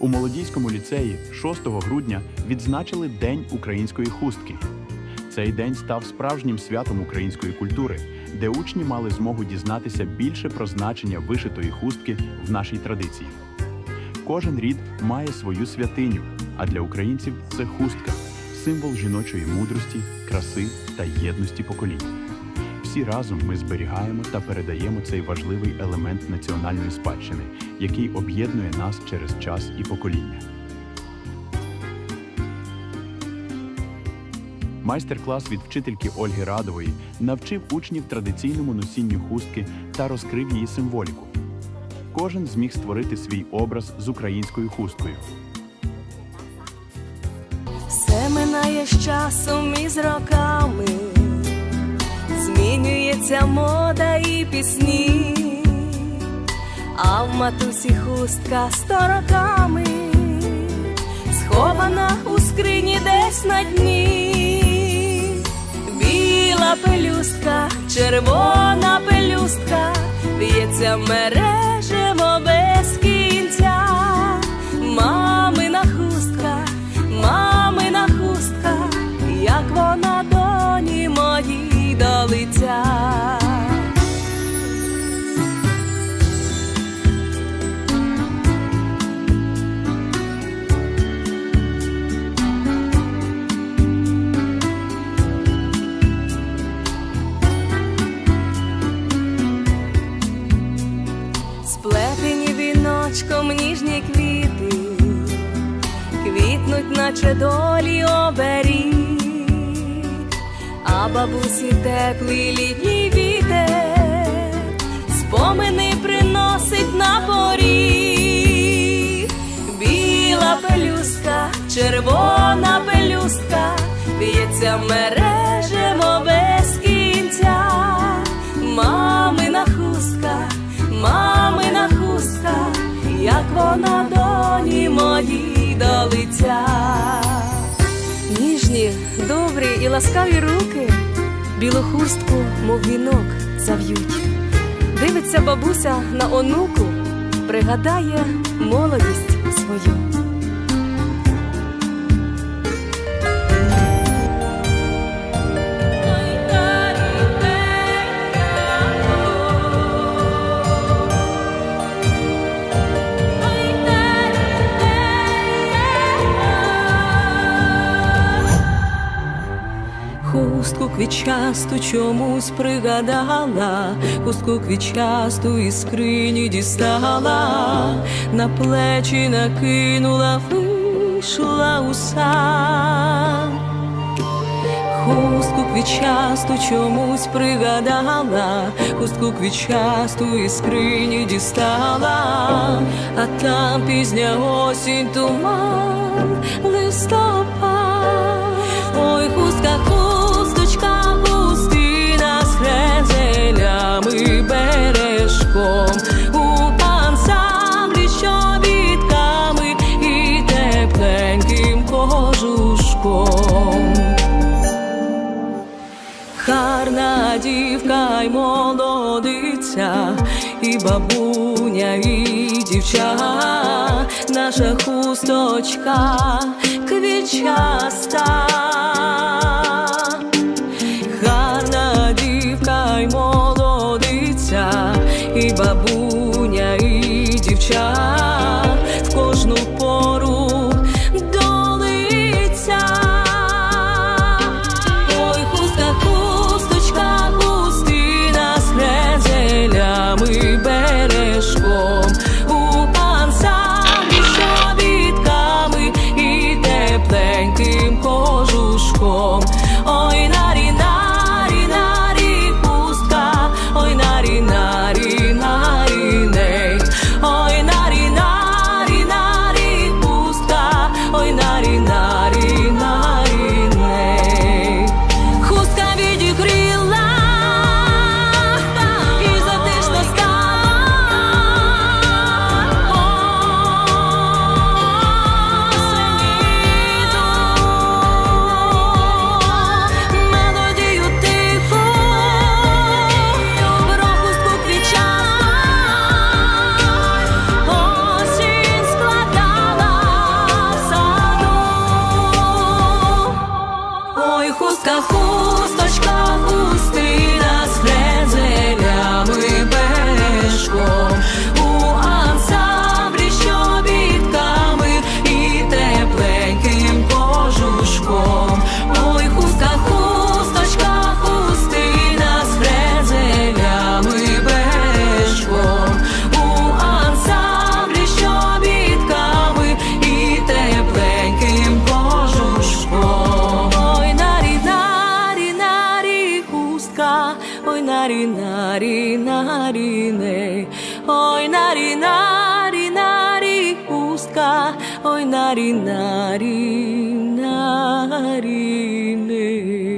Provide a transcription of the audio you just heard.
У молодійському ліцеї 6 грудня відзначили День української хустки. Цей день став справжнім святом української культури, де учні мали змогу дізнатися більше про значення вишитої хустки в нашій традиції. Кожен рід має свою святиню, а для українців це хустка символ жіночої мудрості, краси та єдності поколінь. Всі разом ми зберігаємо та передаємо цей важливий елемент національної спадщини, який об'єднує нас через час і покоління. Майстер-клас від вчительки Ольги Радової навчив учнів традиційному носінню хустки та розкрив її символіку. Кожен зміг створити свій образ з українською хусткою. Все минає з часом і з роками, змінюється мода і пісні, в матусі хустка сто роками, схована у скрині десь на дні, біла пелюстка, червона пелюстка, б'ється мережево віночком ніжні квіти, квітнуть, наче долі оберіг, а бабусі теплий літній вітер, спомини приносить на поріг, біла пелюстка, червона пелюстка, б'ється мережево вона доні мої до лиця. Ніжні, добрі і ласкаві руки білу хустку, мов вінок, зав'ють. Дивиться бабуся на онуку, пригадає молодість свою. Хустку квітчасту чомусь пригадала, хустку квітчасту із скрині дістала, на плечі накинула, вийшла у сад. Хустку квітчасту чомусь пригадала, хустку квітчасту із скрині дістала, а там пізня осінь туман листопад. Дівка й молодиця, і бабуня, і дівча, наша хусточка квітчаста. Капусточка. ой нарі нарі нарі не. Ой нарі нарі нарі устка ой нарі нарі нарі не.